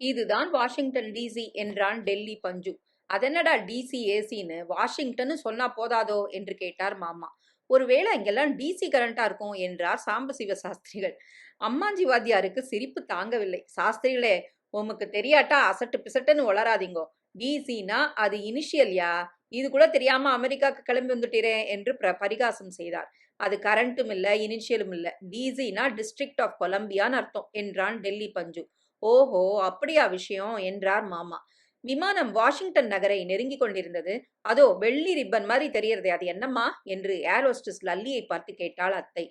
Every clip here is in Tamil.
இதுதான் வாஷிங்டன் டிசி என்றான் டெல்லி பஞ்சு. அதென்னடா டிசி ஏசின்னு வாஷிங்டன் சொன்னா போதாதோ என்று கேட்டார் மாமா. ஒருவேளை இங்கெல்லாம் டிசி கரண்டா இருக்கும் என்றார் சாம்பசிவ சாஸ்திரிகள். அம்மாஞ்சி வாத்தியாருக்கு சிரிப்பு தாங்கவில்லை. சாஸ்திரிகளே உமக்கு தெரியாட்டா? அசட்டு பிசட்டுன்னு வளராதீங்கோ டிசினா அது இனிஷியல்யா இது கூட தெரியாம அமெரிக்காக்கு கிளம்பி வந்துட்டீரே என்று பிர பரிகாசம் செய்தார். அது கரண்ட்டும் இல்லை இனிஷியலும் இல்லை. டிசினா டிஸ்ட்ரிக்ட் ஆஃப் கொலம்பியான்னு அர்த்தம் என்றான் டெல்லி பஞ்சு. ஓஹோ அப்படியா விஷயம் என்றார் மாமா. விமானம் வாஷிங்டன் நகரை நெருங்கி கொண்டிருந்தது. அதோ வெள்ளி ரிப்பன் மாதிரி தெரியறதே அது என்னம்மா? என்று ஏரோஸ்டஸ் லல்லியை பார்த்து கேட்டாள் அத்தை.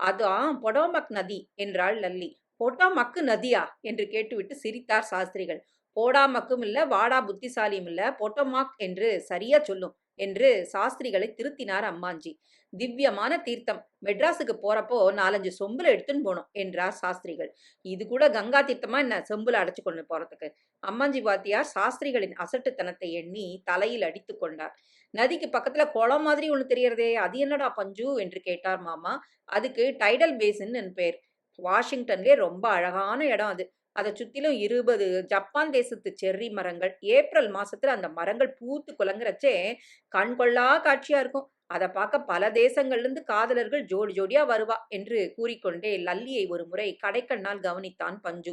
அதான் பொடோமக் நதி என்றாள் லல்லி. பொட்டாமக்கு நதியா? என்று கேட்டுவிட்டு சிரித்தார் சாஸ்திரிகள். போடாமக்கும் இல்ல வாடா புத்திசாலியும் இல்ல பொட்டோமாக் என்று சரியா சொல்லும். என்று சாஸ்திரிகளை திருத்தினார் அம்மாஞ்சி. திவ்யமான தீர்த்தம். மெட்ராஸுக்கு போறப்போ நாலஞ்சு சொம்புல எடுத்துன்னு போனோம் என்றார் சாஸ்திரிகள். இது கூட கங்கா தீர்த்தமா என்ன? செம்புல அடைச்சு கொண்டு போறதுக்கு. அம்மாஞ்சி வாத்தியார் சாஸ்திரிகளின் அசட்டுத்தனத்தை எண்ணி தலையில் அடித்து கொண்டார். நதிக்கு பக்கத்துல குளம் மாதிரி ஒண்ணு தெரியறதே அது என்னடா பஞ்சு? என்று கேட்டார் மாமா. அதுக்கு டைடல் பேசின் பேர். வாஷிங்டன்லேயே ரொம்ப அழகான இடம் அது. அதை சுற்றிலும் இருபது ஜப்பான் தேசத்து செர்ரி மரங்கள் ஏப்ரல் மாசத்துல அந்த மரங்கள் பூத்து குலங்குறச்சே கண்கொள்ளா காட்சியா இருக்கும். அதை பார்க்க பல தேசங்கள்லேருந்து காதலர்கள் ஜோடி ஜோடியா வருவா என்று கூறிக்கொண்டே லல்லியை ஒரு முறை கடைக்கண்ணால் கவனித்தான் பஞ்சு.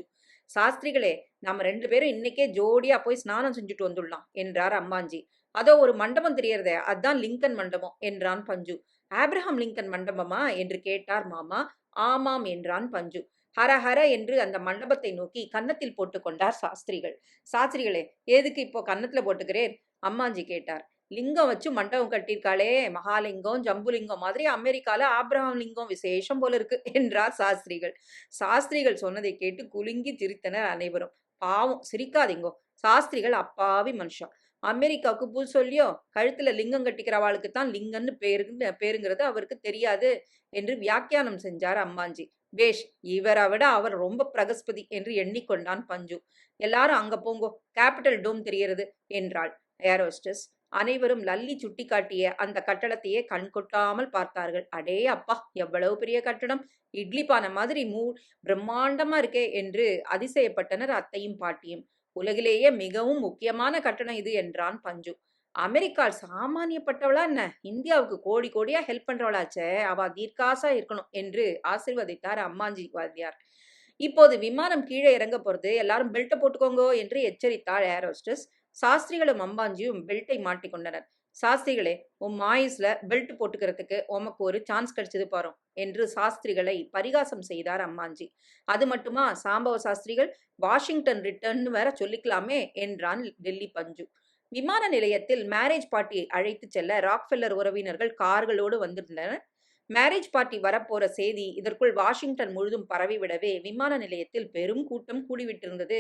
சாஸ்திரிகளே நம்ம ரெண்டு பேரும் இன்னைக்கே ஜோடியா போய் ஸ்நானம் செஞ்சுட்டு வந்துடலாம் என்றார் அம்மாஞ்சி. அதோ ஒரு மண்டபம் தெரியறதே அதான் லிங்கன் மண்டபம் என்றான் பஞ்சு. ஆப்ரஹாம் லிங்கன் மண்டபமா? என்று கேட்டார் மாமா. ஆமாம் என்றான் பஞ்சு. ஹர ஹர என்று அந்த மண்டபத்தை நோக்கி கன்னத்தில் போட்டுக்கொண்டார் சாஸ்திரிகள். சாஸ்திரிகளே எதுக்கு இப்போ கன்னத்துல போட்டுக்கிறேன்? அம்மாஞ்சி கேட்டார். லிங்கம் வச்சு மண்டபம் கட்டியிருக்காளே மகாலிங்கம் ஜம்புலிங்கம் மாதிரி அமெரிக்கால ஆப்ரஹாம் லிங்கம் விசேஷம் போல இருக்கு என்றார் சாஸ்திரிகள். சாஸ்திரிகள் சொன்னதை கேட்டு குலுங்கி சிரித்தனர் அனைவரும். பாவம் சிரிக்காதீங்கோ. சாஸ்திரிகள் அப்பாவி மனுஷன். அமெரிக்காவுக்கு பூ சொல்லியோ கழுத்துல லிங்கம் கட்டிக்கிறவாளுக்கு தான் லிங்கம்னு பேருன்னு பேருங்கிறது அவருக்கு தெரியாது என்று வியாக்கியானம் செஞ்சார் அம்மாஞ்சி. பேஷ் இவரை விட அவர் ரொம்ப பிரகஸ்பதி என்று எண்ணிக்கொண்டான் பஞ்சு. எல்லாரும் அங்க போங்கோ கேபிட்டல் டோம் தெரிகிறது என்றாள் ஏரோஸ்டஸ். அனைவரும் லல்லி சுட்டிக்காட்டிய அந்த கட்டடத்தையே கண் கொட்டாமல் பார்த்தார்கள். அடே அப்பா எவ்வளவு பெரிய கட்டடம். இட்லி பானை மாதிரி மூ பிரம்மாண்டமா இருக்கே என்று அதிசயப்பட்டனர் அத்தையும் பாட்டியும். உலகிலேயே மிகவும் முக்கியமான கட்டணம் இது என்றான் பஞ்சு. அமெரிக்கால் சாமானியப்பட்டவளா என்ன? இந்தியாவுக்கு கோடி கோடியா ஹெல்ப் பண்றவளாச்சே அவ தீர்க்காசா இருக்கணும் என்று ஆசிர்வதித்தார் அம்மாஞ்சி வாத்தியார். இப்போது விமானம் கீழே இறங்க போறது எல்லாரும் பெல்ட்டை போட்டுக்கோங்கோ என்று எச்சரித்தாள் ஏரோஸ்டஸ் சாஸ்திரிகளும் அம்பாஞ்சியும் பெல்ட்டை மாட்டிக்கொண்டனர் சாஸ்திரிகளே உன் மாயுஸ்ல பெல்ட் போட்டுக்கிறதுக்கு உமக்கு ஒரு சான்ஸ் கிடைச்சது பாரும் என்று சாஸ்திரிகளை பரிகாசம் செய்தார் அம்மாஞ்சி. அது மட்டுமா? சாம்பவ சாஸ்திரிகள் வாஷிங்டன் ரிட்டர்ன் வேற சொல்லிக்கலாமே என்றான் டெல்லி பஞ்சு. விமான நிலையத்தில் மேரேஜ் பார்ட்டியை அழைத்து செல்ல ராக்ஃபெல்லர் உறவினர்கள் கார்களோடு வந்திருந்தனர். மேரேஜ் பார்ட்டி வரப்போற செய்தி இதற்குள் வாஷிங்டன் முழுதும் பரவிவிடவே விமான நிலையத்தில் பெரும் கூட்டம் கூடிவிட்டிருந்தது.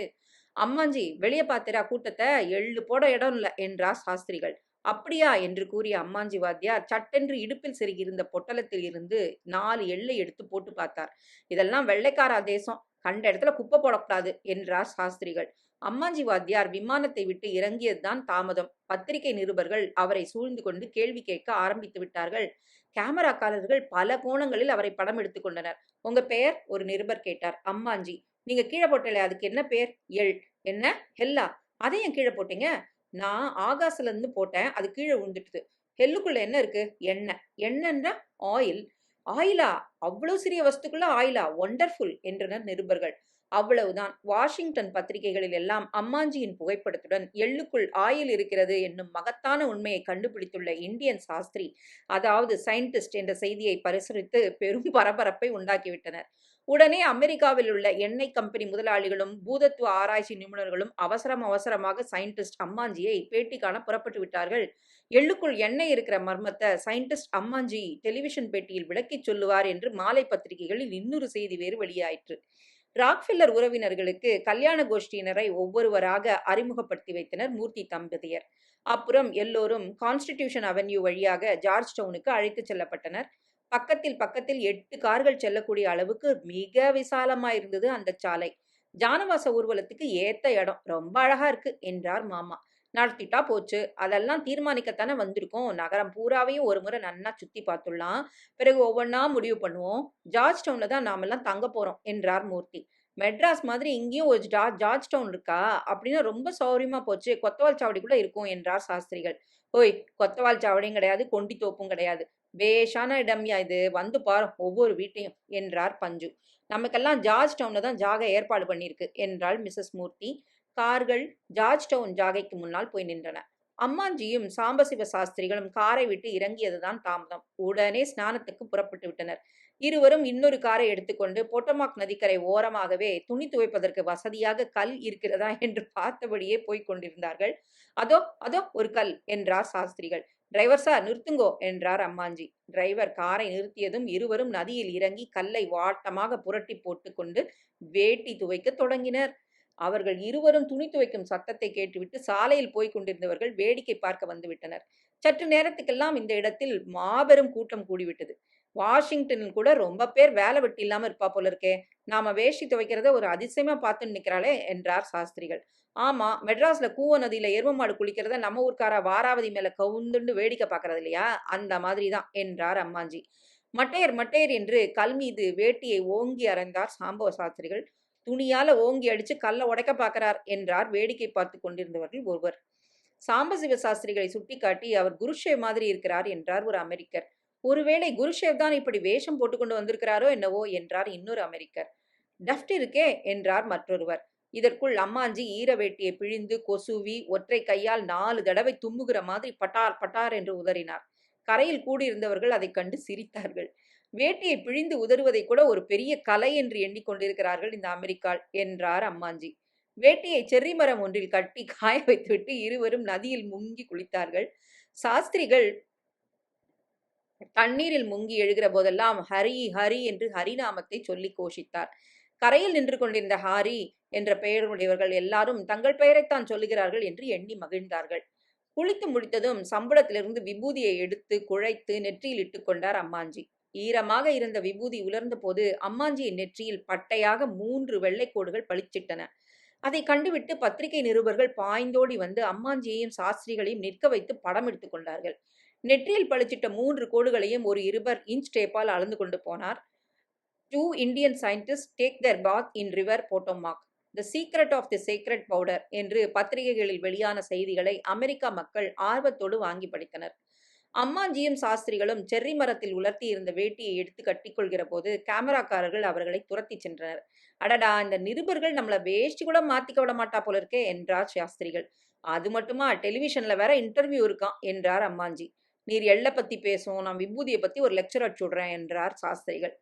அம்மாஞ்சி வெளியே பார்த்திரா கூட்டத்தை எள்ளு போட இடம் இல்லை என்றார் சாஸ்திரிகள். அப்படியா? என்று கூறிய அம்மாஞ்சி வாத்தியார் சட்டென்று இடுப்பில் செருகியிருந்த பொட்டலத்தில் இருந்து நாலு எள்ளை எடுத்து போட்டு பார்த்தார். இதெல்லாம் வெள்ளைக்காரா தேசம். கண்ட இடத்துல குப்பை போடக்கூடாது என்றார் சாஸ்திரிகள். அம்மாஞ்சி வாத்தியார் விமானத்தை விட்டு இறங்கியதுதான் தாமதம். பத்திரிகை நிருபர்கள் அவரை சூழ்ந்து கொண்டு கேள்வி கேட்க ஆரம்பித்து விட்டார்கள். கேமராக்காரர்கள் பல கோணங்களில் அவரை படம் எடுத்துக்கொண்டனர் உங்க பெயர்? ஒரு நிருபர் கேட்டார். அம்மாஞ்சி. நீங்க கீழே போட்டல அதுக்கு என்ன பேர் எள். என்ன? ஹெல்லா? அதை ஏன் கீழே போட்டீங்க? நான் ஆகாசிலேருந்து போட்டேன் அது கீழே விழுந்துட்டுது. ஹெல்லுக்குள்ள என்ன இருக்கு? எண்ணெய். எண்ணெய்னா ஆயில் ஆயிலா அவ்வளவு சிறிய வஸ்துக்குள்ள ஆயிலா ஒண்டர்ஃபுல் என்றனர் நிருபர்கள். அவ்வளவுதான். வாஷிங்டன் பத்திரிகைகளில் எல்லாம் அம்மாஞ்சியின் புகைப்படத்துடன் எள்ளுக்குள் ஆயில் இருக்கிறது என்னும் மகத்தான உண்மையை கண்டுபிடித்துள்ள இந்தியன் சாஸ்திரி அதாவது சயின்டிஸ்ட் என்ற செய்தியை பரிசுரித்து பெரும் பரபரப்பை உண்டாக்கிவிட்டனர். உடனே அமெரிக்காவில் உள்ள எண்ணெய் கம்பெனி முதலாளிகளும் பூதத்துவ ஆராய்ச்சி நிபுணர்களும் அவசரம் அவசரமாக சயின்டிஸ்ட் அம்மாஞ்சியை பேட்டி காண புறப்பட்டு விட்டார்கள். எள்ளுக்குள் எண்ணெய் இருக்கிற மர்மத்தை சயின்டிஸ்ட் அம்மாஞ்சி டெலிவிஷன் பேட்டியில் விளக்கிச் சொல்லுவார் என்று மாலை பத்திரிகைகளில் இன்னொரு செய்தி வேறு வெளியாயிற்று. ராக்ஃபில்லர் உறவினர்களுக்கு கல்யாண கோஷ்டியினரை ஒவ்வொருவராக அறிமுகப்படுத்தி வைத்தனர் மூர்த்தி தம்பதியர். அப்புறம் எல்லோரும் கான்ஸ்டிடியூஷன் அவென்யூ வழியாக ஜார்ஜ் டவுனுக்கு அழைத்து செல்லப்பட்டனர். பக்கத்தில் பக்கத்தில் எட்டு கார்கள் செல்லக்கூடிய அளவுக்கு மிக விசாலமா இருந்தது அந்த சாலை. ஜானவாச ஊர்வலத்துக்கு ஏத்த இடம். ரொம்ப அழகா இருக்கு என்றார் மாமா. நடத்திட்டா போச்சு. அதெல்லாம் தீர்மானிக்கத்தானே வந்திருக்கோம். நகரம் பூராவையும் ஒரு முறை நன்னா சுத்தி பார்த்துடலாம். பிறகு ஒவ்வொன்றா முடிவு பண்ணுவோம். ஜார்ஜ் டவுன்ல தான் நாமெல்லாம் தங்க போறோம் என்றார் மூர்த்தி. மெட்ராஸ் மாதிரி இங்கேயும் ஒரு ஜா ஜார்ஜ் டவுன் இருக்கா? அப்படின்னா ரொம்ப சௌரியமா போச்சு. கொத்தவால் சாவடி கூட இருக்கும் என்றார் சாஸ்திரிகள். ஓய் கொத்தவால் சாவடியும் கிடையாது கொண்டி தோப்பும் கிடையாது. பேஷான இடம்யா இது. வந்து பாரு ஒவ்வொரு வீட்டையும் என்றார் பஞ்சு. நமக்கெல்லாம் ஜார்ஜ் டவுன்ல தான் ஜாகை ஏற்பாடு பண்ணியிருக்கு என்றாள் மிஸ்ஸஸ் மூர்த்தி. கார்கள் ஜார்ஜ் டவுன் ஜாகைக்கு முன்னால் போய் நின்றன. அம்மாஞ்சியும் சாம்பசிவ சாஸ்திரிகளும் காரை விட்டு இறங்கியதுதான் தாமதம். உடனே ஸ்நானத்துக்கு புறப்பட்டு விட்டனர். இருவரும் இன்னொரு காரை எடுத்துக்கொண்டு பொட்டமாக் நதிக்கரை ஓரமாகவே துணி துவைப்பதற்கு வசதியாக கல் இருக்கிறதா என்று பார்த்தபடியே போய்க் கொண்டிருந்தார்கள். அதோ அதோ ஒரு கல் என்றார் சாஸ்திரிகள். டிரைவர் சார் நிறுத்துங்கோ என்றார் அம்மாஞ்சி. டிரைவர் காரை நிறுத்தியதும் இருவரும் நதியில் இறங்கி கல்லை வாட்டமாக புரட்டி போட்டுக்கொண்டு வேட்டி துவைக்க தொடங்கினர். அவர்கள் இருவரும் துணி துவைக்கும் சத்தத்தை கேட்டுவிட்டு சாலையில் போய் கொண்டிருந்தவர்கள் வேடிக்கை பார்க்க வந்துவிட்டனர் சற்று நேரத்துக்கெல்லாம் இந்த இடத்தில் மாபெரும் கூட்டம் கூடிவிட்டது. வாஷிங்டனில் கூட ரொம்ப பேர் வேலை வெட்டி இல்லாம இருப்பா போல இருக்கே. நாம வேஷ்டி துவைக்கிறத ஒரு அதிசயமா பார்த்து நிக்கிறாளே என்றார் சாஸ்திரிகள். ஆமா மெட்ராஸ்ல கூவ நதியில எரும மாடு குளிக்கிறத நம்ம ஊர்க்கார வாராவதி மேல கவுந்துண்டு வேடிக்கை பார்க்கறது இல்லையா அந்த மாதிரி தான் என்றார் அம்மாஞ்சி. மட்டையர் மட்டையர் என்று கல் மீது வேட்டியை ஓங்கி அறைந்தார் சாம்பவ சாஸ்திரிகள். துணியால ஓங்கி அடிச்சு கல்ல உடைக்க பார்க்கிறார் என்றார் வேடிக்கை பார்த்து கொண்டிருந்தவர்கள் ஒருவர். சாம்பசிவ சாஸ்திரிகளை சுட்டிக்காட்டி அவர் குருஷே மாதிரி இருக்கிறார் என்றார் ஒரு அமெரிக்கர். ஒருவேளை குருஷேவ் தான் இப்படி வேஷம் போட்டுக்கொண்டு வந்திருக்கிறாரோ என்னவோ என்றார் இன்னொரு அமெரிக்கர். டஃப்ட் இருக்கே என்றார் மற்றொருவர். இதற்குள் அம்மாஞ்சி ஈர வேட்டியை பிழிந்து கொசுவி ஒற்றை கையால் நாலு தடவை தும்முகிற மாதிரி பட்டார் பட்டார் என்று உதறினார். கரையில் கூடியிருந்தவர்கள் அதைக் கண்டு சிரித்தார்கள். வேட்டியை பிழிந்து உதறுவதை கூட ஒரு பெரிய கலை என்று எண்ணிக்கொண்டிருக்கிறார்கள் இந்த அமெரிக்கா என்றார் அம்மாஞ்சி. வேட்டியை செர்ரி மரம் ஒன்றில் கட்டி காய வைத்துவிட்டு இருவரும் நதியில் முங்கி குளித்தார்கள். சாஸ்திரிகள் தண்ணீரில் முங்கி எழுகிற போதெல்லாம் ஹரி ஹரி என்று ஹரிநாமத்தை சொல்லி கோஷித்தார். கரையில் நின்று கொண்டிருந்த ஹாரி என்ற பெயருடையவர்கள் எல்லாரும் தங்கள் பெயரைத்தான் சொல்லுகிறார்கள் என்று எண்ணி மகிழ்ந்தார்கள். குளித்து முடித்ததும் சம்பளத்திலிருந்து விபூதியை எடுத்து குழைத்து நெற்றியில் இட்டுக்கொண்டார் அம்மாஞ்சி. ஈரமாக இருந்த விபூதி உலர்ந்த போது அம்மாஞ்சியின் நெற்றியில் பட்டையாக மூன்று வெள்ளைக்கோடுகள் பளிச்சிட்டன. அதை கண்டுவிட்டு பத்திரிகை நிருபர்கள் பாய்ந்தோடி வந்து அம்மாஞ்சியையும் சாஸ்திரிகளையும் நிற்க வைத்து படம் எடுத்துக் கொண்டார்கள். நெற்றியில் பளிச்சிட்ட மூன்று கோடுகளையும் ஒரு இருபர் இன்ச் டேப்பால் அளந்து கொண்டு போனார். Two Indian scientist take their bath in river Potomac the secret of the secret powder என்று பத்திரிகைகளில் வெளியான செய்திகளை அமெரிக்கா மக்கள் ஆர்வத்தோடு வாங்கி படித்தனர். அம்மாஞ்சியும் சாஸ்திரிகளும் செர்ரி மரத்தில் உலர்த்தி இருந்த வேட்டியை எடுத்து கட்டிக்கொள்கிற போது கேமராக்காரர்கள் அவர்களை துரத்தி சென்றனர். அடடா இந்த நிருபர்கள் நம்மளை வேஷ்டி கூட மாத்திக்க விட மாட்டா போல இருக்கே என்றார் சாஸ்திரிகள். அது மட்டுமா டெலிவிஷன்ல வேற இன்டர்வியூ இருக்கான் என்றார் அம்மாஞ்சி நீர் எள்ளை பத்தி பேசும் நான் விபூதியை பத்தி ஒரு லெக்சர் அடிச்சுடுறேன் என்றார் சாஸ்திரிகள்.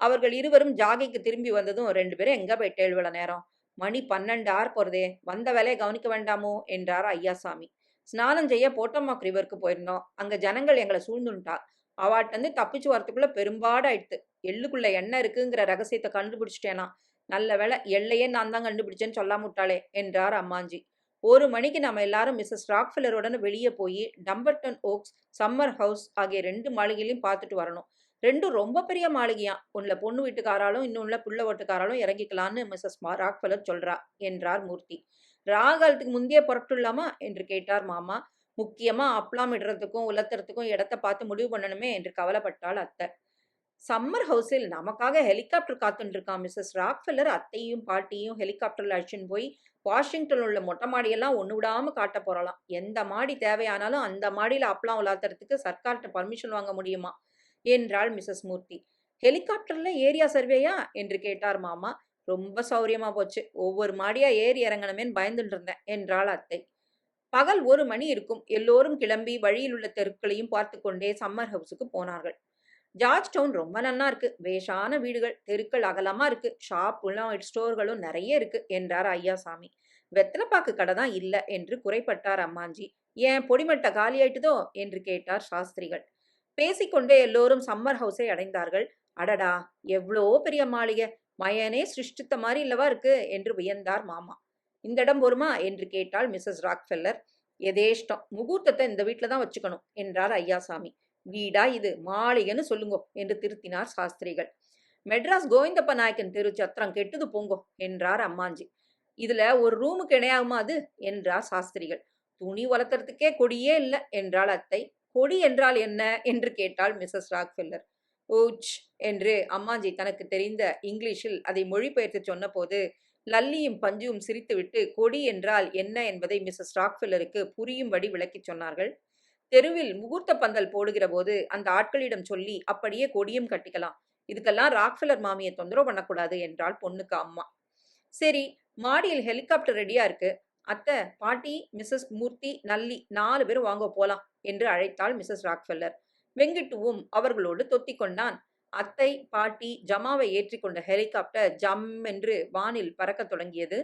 அவர்கள் இருவரும் ஜாகைக்கு திரும்பி வந்ததும் ரெண்டு பேரும் எங்க போயிட்டு இவ்வளவு நேரம்? மணி பன்னெண்டு ஆர் போறதே வந்த வேலையை கவனிக்க வேண்டாமோ? என்றார் ஐயாசாமி. ஸ்நானம் செய்ய போட்டோமாக் ரிவருக்கு போயிருந்தோம். அங்க ஜனங்கள் எங்களை சூழ்ந்துட்டா அவாட்டந்து தப்பிச்சு வரத்துக்குள்ள பெரும்பாடாயிடுத்து. எள்ளுக்குள்ள என்ன இருக்குங்கிற ரகசியத்தை கண்டுபிடிச்சிட்டேனா? நல்ல வேலை எல்லையே நான் தான் கண்டுபிடிச்சேன்னு சொல்லாம விட்டாளே என்றார் அம்மாஞ்சி. ஒரு மணிக்கு நம்ம எல்லாரும் மிஸ்ஸஸ் ராக்ஃபில்லருடன் வெளியே போய் டம்பர்டன் ஓக்ஸ் சம்மர் ஹவுஸ் ஆகிய ரெண்டு மாளிகையிலையும் பார்த்துட்டு வரணும். ரெண்டும் ரொம்ப பெரிய மாளிகையா? ஒன்னுல பொண்ணு வீட்டுக்காராலும் இன்னொன்னுல புள்ள ஓட்டுக்காராலும் இறங்கிக்கலான்னு மிஸ்ஸஸ் ராக்ஃபில்லர் சொல்றா என்றார் மூர்த்தி. ராகாலத்துக்கு முந்தைய புறப்பட்டுள்ளாமா என்று கேட்டார் மாமா. முக்கியமா அப்லாம் இடுறதுக்கும் உலர்த்துறதுக்கும் இடத்த பார்த்து முடிவு பண்ணணுமே என்று கவலைப்பட்டாள் அத்தை. சம்மர் ஹவுஸில் நமக்காக ஹெலிகாப்டர் காத்துட்டு இருக்கான் மிஸ்ஸஸ் ராக்ஃபில்லர். அத்தையும் பாட்டியும் ஹெலிகாப்டர்ல அழைச்சின்னு போய் வாஷிங்டன் உள்ள மொட்டை மாடியெல்லாம் ஒன்று விடாமல் காட்ட போகிறலாம் எந்த மாடி தேவையானாலும் அந்த மாடியில் அப்பலாம் உலாத்துறதுக்கு சர்க்கார்கிட்ட பர்மிஷன் வாங்க முடியுமா? என்றாள் மிஸ்ஸஸ் மூர்த்தி. ஹெலிகாப்டரில் ஏரியா சர்வேயா? என்று கேட்டார் மாமா. ரொம்ப சௌரியமாக போச்சு. ஒவ்வொரு மாடியாக ஏறி இறங்கணுமேன்னு பயந்துட்டு இருந்தேன் என்றாள் அத்தை. பகல் ஒரு மணி இருக்கும். எல்லோரும் கிளம்பி வழியில் உள்ள தெருக்களையும் பார்த்து கொண்டே சம்மர் ஹவுஸுக்கு போனார்கள். ஜார்ஜ் டவுன் ரொம்ப நன்னா இருக்கு. வேஷான வீடுகள் தெருக்கள் அகலமா இருக்கு. ஷாப்புலாம் ஸ்டோர்களும் நிறைய இருக்கு என்றார் ஐயாசாமி. வெத்தலைப்பாக்கு கடை தான் இல்லை என்று குறைப்பட்டார் அம்மாஞ்சி. ஏன் பொடிமட்ட காலியாயிட்டுதோ என்று கேட்டார் சாஸ்திரிகள். பேசிக்கொண்டே எல்லோரும் சம்மர் ஹவுஸை அடைந்தார்கள். அடடா எவ்வளோ பெரிய மாளிகை. மயனே சிருஷ்டித்த மாதிரி இல்லவா இருக்கு என்று வியந்தார் மாமா. இந்த இடம் போருமா என்று கேட்டாள் மிஸ்ஸஸ் ராக்ஃபெல்லர். எதேஷ்டம் முகூர்த்தத்தை இந்த வீட்டில் தான் வச்சுக்கணும் என்றார் ஐயாசாமி. வீடா இது? மாளிகைன்னு சொல்லுங்கோ என்று திருத்தினார் சாஸ்திரிகள். மெட்ராஸ் கோவிந்தப்ப நாயக்கன் தெரு சத்திரம் கெட்டது போங்கோ என்றார் அம்மாஞ்சி. இதுல ஒரு ரூமுக்கு இணையாகுமா அது? என்றார் சாஸ்திரிகள். துணி வளர்த்துறதுக்கே கொடியே இல்லை என்றாள் அத்தை. கொடி என்றால் என்ன? என்று கேட்டாள் மிஸ்ஸஸ் ராக்ஃபில்லர். ஓச் என்று அம்மாஞ்சி தனக்கு தெரிந்த இங்கிலீஷில் அதை மொழிபெயர்த்து சொன்னபோது லல்லியும் பஞ்சும் சிரித்துவிட்டு கொடி என்றால் என்ன? என்பதை மிஸ்ஸஸ் ராக்ஃபில்லருக்கு புரியும்படி விளக்கிச் சொன்னார்கள். தெருவில் முகூர்த்த பந்தல் போடுகிற போது அந்த ஆட்களிடம் சொல்லி அப்படியே கொடியும் கட்டிக்கலாம். இதுக்கெல்லாம் ராக்ஃபிலர் மாமியை தொந்தரவு பண்ணக்கூடாது என்றாள் பொண்ணுக்கு அம்மா. சரி மாடியில் ஹெலிகாப்டர் ரெடியா இருக்கு. அத்தை பாட்டி மிஸ்ஸஸ் மூர்த்தி நல்லி நாலு பேரும் வாங்க போலாம் என்று அழைத்தாள் மிஸ்ஸஸ் ராக்ஃபெல்லர் வெங்கிட்டுவும் அவர்களோடு தொத்திக்கொண்டான் அத்தை பாட்டி ஜமாவை ஏற்றிக்கொண்ட ஹெலிகாப்டர் ஜம் என்று வானில் பறக்கத் தொடங்கியது.